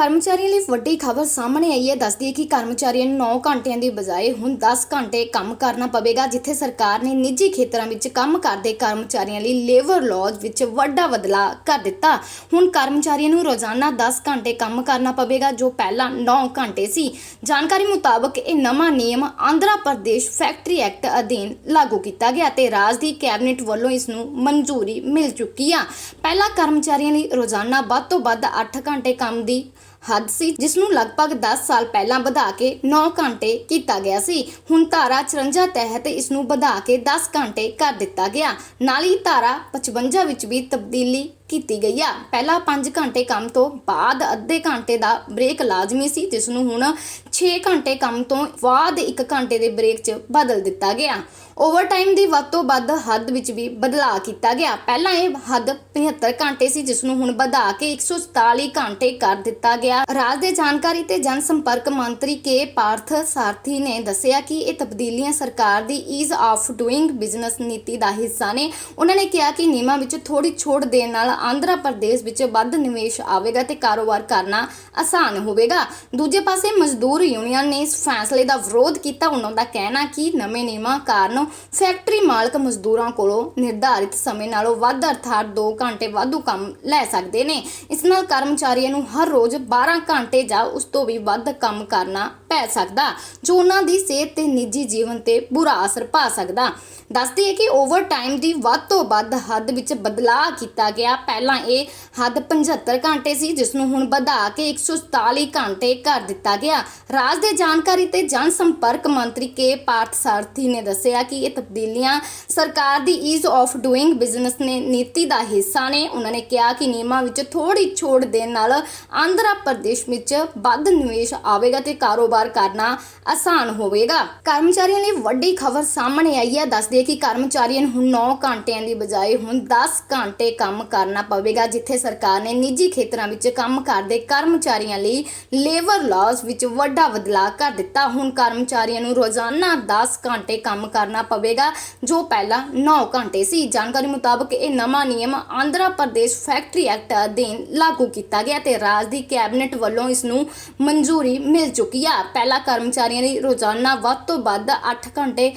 ਕਰਮਚਾਰੀਆਂ ਲਈ ਵੱਡੀ ਖਬਰ ਸਾਹਮਣੇ ਆਈ ਹੈ। ਦੱਸਦੀ ਹੈ ਕਿ ਕਰਮਚਾਰੀਆਂ ਨੂੰ 9 ਘੰਟਿਆਂ ਦੀ ਬਜਾਏ ਹੁਣ 10 ਘੰਟੇ ਕੰਮ ਕਰਨਾ ਪਵੇਗਾ, ਜਿੱਥੇ ਸਰਕਾਰ ਨੇ ਨਿੱਜੀ ਖੇਤਰਾਂ ਵਿੱਚ ਕੰਮ ਕਰਦੇ ਕਰਮਚਾਰੀਆਂ ਲਈ ਲੇਬਰ ਲਾਜ਼ ਵਿੱਚ ਵੱਡਾ ਬਦਲਾਅ ਕਰ ਦਿੱਤਾ। ਹੁਣ ਕਰਮਚਾਰੀਆਂ ਨੂੰ ਰੋਜ਼ਾਨਾ 10 ਘੰਟੇ ਕੰਮ ਕਰਨਾ ਪਵੇਗਾ, ਜੋ ਪਹਿਲਾਂ 9 ਘੰਟੇ ਸੀ। ਜਾਣਕਾਰੀ ਮੁਤਾਬਕ ਇਹ ਨਵਾਂ ਨਿਯਮ ਆਂਧਰਾ ਪ੍ਰਦੇਸ਼ ਫੈਕਟਰੀ ਐਕਟ ਅਧੀਨ ਲਾਗੂ ਕੀਤਾ ਗਿਆ ਤੇ ਰਾਜ ਦੀ ਕੈਬਨਿਟ ਵੱਲੋਂ ਇਸ ਨੂੰ ਮਨਜ਼ੂਰੀ ਮਿਲ ਚੁੱਕੀ ਆ। ਪਹਿਲਾਂ ਕਰਮਚਾਰੀਆਂ ਲਈ ਰੋਜ਼ਾਨਾ ਵੱਧ ਤੋਂ ਵੱਧ 8 ਘੰਟੇ ਕੰਮ ਦੀ ਹੱਦ ਸੀ ਜਿਸ ਨੂੰ ਲਗਭਗ 10 ਸਾਲ ਪਹਿਲਾਂ ਵਧਾ ਕੇ 9 ਘੰਟੇ ਕੀਤਾ ਗਿਆ ਸੀ। ਹੁਣ ਧਾਰਾ 54 ਤਹਿਤ ਇਸ ਨੂੰ ਵਧਾ ਕੇ 10 ਘੰਟੇ ਕਰ ਦਿੱਤਾ ਗਿਆ। ਨਾਲ ਹੀ ਧਾਰਾ 55 ਵਿੱਚ ਵੀ ਤਬਦੀਲੀ ਕੀਤੀ ਗਈ ਆ। ਪਹਿਲਾਂ 5 ਘੰਟੇ ਕੰਮ ਤੋਂ ਬਾਅਦ ਅੱਧੇ ਘੰਟੇ ਦਾ ਬ੍ਰੇਕ ਲਾਜ਼ਮੀ ਸੀ ਜਿਸ ਨੂੰ ਹੁਣ 6 ਘੰਟੇ ਕੰਮ ਤੋਂ ਬਾਅਦ 1 ਘੰਟੇ ਦੇ ਬ੍ਰੇਕ 'ਚ ਬਦਲ ਦਿੱਤਾ ਗਿਆ। ਓਵਰਟਾਈਮ ਦੀ ਵੱਧ ਤੋਂ ਵੱਧ ਹੱਦ ਵਿੱਚ ਵੀ ਬਦਲਾਅ ਕੀਤਾ ਗਿਆ। ਪਹਿਲਾਂ ਇਹ ਹੱਦ 75 ਘੰਟੇ ਸੀ ਜਿਸ ਨੂੰ ਹੁਣ ਵਧਾ ਕੇ 147 ਘੰਟੇ ਕਰ ਦਿੱਤਾ ਗਿਆ। ਰਾਜ ਦੇ ਜਾਣਕਾਰੀ ਤੇ ਜਨ ਸੰਪਰਕ ਮੰਤਰੀ ਕੇ. ਪਾਰਥ ਸਾਰਥੀ ਨੇ ਦੱਸਿਆ ਕਿ ਇਹ ਤਬਦੀਲੀਆਂ ਸਰਕਾਰ ਦੀ ਈਜ਼ ਆਫ ਡੂਇੰਗ ਬਿਜ਼ਨਸ ਨੀਤੀ ਦਾ ਹਿੱਸਾ ਨੇ। ਉਹਨਾਂ ਨੇ ਕਿਹਾ ਕਿ ਨਿਯਮਾਂ ਵਿੱਚ ਥੋੜੀ ਛੋਟ ਦੇਣ ਨਾਲ ਆਂਧਰਾ ਪ੍ਰਦੇਸ਼ ਵਿੱਚ ਵੱਧ ਨਿਵੇਸ਼ ਆਵੇਗਾ ਤੇ ਕਾਰੋਬਾਰ ਕਰਨਾ ਆਸਾਨ ਹੋਵੇਗਾ। ਦੂਜੇ ਪਾਸੇ ਮਜ਼ਦੂਰ ਯੂਨੀਅਨ ਨੇ ਇਸ ਫੈਸਲੇ ਦਾ ਵਿਰੋਧ ਕੀਤਾ। ਉਹਨਾਂ ਦਾ ਕਹਿਣਾ ਕਿ ਨਵੇਂ ਨਿਯਮਾਂ ਕਾਰਨ ਫੈਕਟਰੀ ਮਾਲਕ ਮਜ਼ਦੂਰਾਂ ਕੋਲੋਂ ਨਿਰਧਾਰਿਤ ਸਮੇਂ ਨਾਲੋਂ ਵੱਧ ਅਰਥਾਤ 2 ਘੰਟੇ ਵਾਧੂ ਕੰਮ ਲੈ ਸਕਦੇ ਨੇ। ਇਸ ਨਾਲ ਕਰਮਚਾਰੀਆਂ ਨੂੰ ਹਰ ਰੋਜ਼ 12 ਘੰਟੇ ਜਾਂ ਉਸ ਤੋਂ ਵੀ ਵੱਧ ਕੰਮ ਕਰਨਾ ਪੈ ਸਕਦਾ, ਜੋ ਉਹਨਾਂ ਦੀ ਸਿਹਤ ਤੇ ਨਿੱਜੀ ਜੀਵਨ ਤੇ ਬੁਰਾ ਅਸਰ ਪਾ ਸਕਦਾ। ਦੱਸਦੀ ਹੈ ਕਿ ਓਵਰ ਟਾਈਮ ਦੀ ਵੱਧ ਤੋਂ ਵੱਧ ਹੱਦ ਵਿੱਚ ਬਦਲਾਅ ਕੀਤਾ ਗਿਆ। ਪਹਿਲਾਂ ਇਹ ਹੱਦ 75 ਘੰਟੇ ਸੀ, ਜਿਸ ਨੂੰ ਹੁਣ ਵਧਾ ਕੇ 147 ਘੰਟੇ ਕਰ ਦਿੱਤਾ ਗਿਆ। ਰਾਜ ਦੇ ਜਾਣਕਾਰੀ ਤੇ ਜਨ ਸੰਪਰਕ ਮੰਤਰੀ ਕੇ. ਪਾਰਥ ਸਾਰਥੀ ਨੇ ਦੱਸਿਆ ਕਿ ਇਹ ਤਬਦੀਲੀਆਂ ਸਰਕਾਰ ਦੀ ਈਜ਼ ਆਫ ਡੂਇੰਗ ਬਿਜ਼ਨਸ ਨੇ ਨੀਤੀ ਦਾ ਹਿੱਸਾ ਨੇ। ਉਹਨਾਂ ਨੇ ਕਿਹਾ ਕਿ ਨਿਯਮਾਂ ਵਿੱਚ ਥੋੜੀ ਛੋਟ ਦੇਣ ਨਾਲ ਆਂਧਰਾ ਪ੍ਰਦੇਸ਼ ਵਿੱਚ ਵੱਧ ਨਿਵੇਸ਼ ਆਵੇਗਾ ਤੇ ਕਾਰੋਬਾਰ ਕਰਨਾ ਆਸਾਨ ਹੋਵੇਗਾ। ਕਰਮਚਾਰੀਆਂ ਲਈ ਵੱਡੀ ਖਬਰ ਸਾਹਮਣੇ ਆਈ ਹੈ। ਦੱਸਦੇ ਕਿ ਕਰਮਚਾਰੀਆਂ ਨੂੰ 9 ਘੰਟਿਆਂ ਦੀ ਬਜਾਏ ਹੁਣ 10 ਘੰਟੇ ਕੰਮ ਕਰਨਾ ਪਵੇਗਾ, ਜਿੱਥੇ ਸਰਕਾਰ ਨੇ ਨਿੱਜੀ ਖੇਤਰਾਂ ਵਿੱਚ ਕੰਮ ਕਰਦੇ ਕਰਮਚਾਰੀਆਂ ਲਈ ਲੇਬਰ ਲਾਜ਼ ਵਿੱਚ ਵੱਡਾ ਬਦਲਾਅ ਕਰ ਦਿੱਤਾ। ਹੁਣ ਕਰਮਚਾਰੀਆਂ ਨੂੰ ਰੋਜ਼ਾਨਾ 10 ਘੰਟੇ ਕੰਮ ਕਰਨਾ ਪਵੇਗਾ, ਜੋ ਪਹਿਲਾਂ 9 ਘੰਟੇ ਸੀ। ਜਾਣਕਾਰੀ ਮੁਤਾਬਕ ਇਹ ਨਵਾਂ ਨਿਯਮ ਆਂਧਰਾ ਪ੍ਰਦੇਸ਼ ਫੈਕਟਰੀ ਐਕਟ ਅਧੀਨ ਲਾਗੂ ਕੀਤਾ ਗਿਆ ਤੇ ਰਾਜ ਦੀ ਕੈਬਨਿਟ ਵੱਲੋਂ ਇਸ ਨੂੰ ਮਨਜ਼ੂਰੀ ਮਿਲ ਚੁੱਕੀ ਆ। ਪਹਿਲਾਂ ਕਰਮਚਾਰੀਆਂ ਲਈ ਰੋਜ਼ਾਨਾ ਵੱਧ ਤੋਂ ਵੱਧ 8 ਘੰਟੇ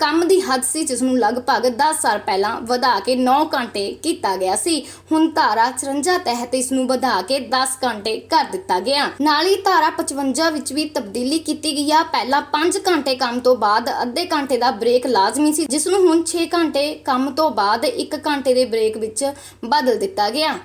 ਕੰਮ ਦੀ ਹੱਦ ਸੀ, ਜਿਸ ਨੂੰ ਲਗਭਗ 10 ਸਾਲ ਪਹਿਲਾਂ ਵਧਾ ਕੇ 9 ਘੰਟੇ ਕੀਤਾ ਗਿਆ ਸੀ। ਹੁਣ ਧਾਰਾ 54 ਤਹਿਤ ਇਸ ਨੂੰ ਵਧਾ ਕੇ 10 ਘੰਟੇ ਕਰ ਦਿੱਤਾ ਗਿਆ। ਨਾਲ ਹੀ ਧਾਰਾ 55 ਵਿੱਚ ਵੀ ਤਬਦੀਲੀ ਕੀਤੀ ਗਈ ਆ। ਪਹਿਲਾਂ 5 ਘੰਟੇ ਕੰਮ ਤੋਂ ਬਾਅਦ ਅੱਧੇ ਘੰਟੇ ਦਾ ਬ੍ਰੇਕ ਲਾਜ਼ਮੀ ਸੀ, ਜਿਸ ਨੂੰ ਹੁਣ 6 ਘੰਟੇ ਕੰਮ ਤੋਂ ਬਾਅਦ 1 ਘੰਟੇ ਦੇ ਬ੍ਰੇਕ ਵਿੱਚ ਬਦਲ ਦਿੱਤਾ ਗਿਆ।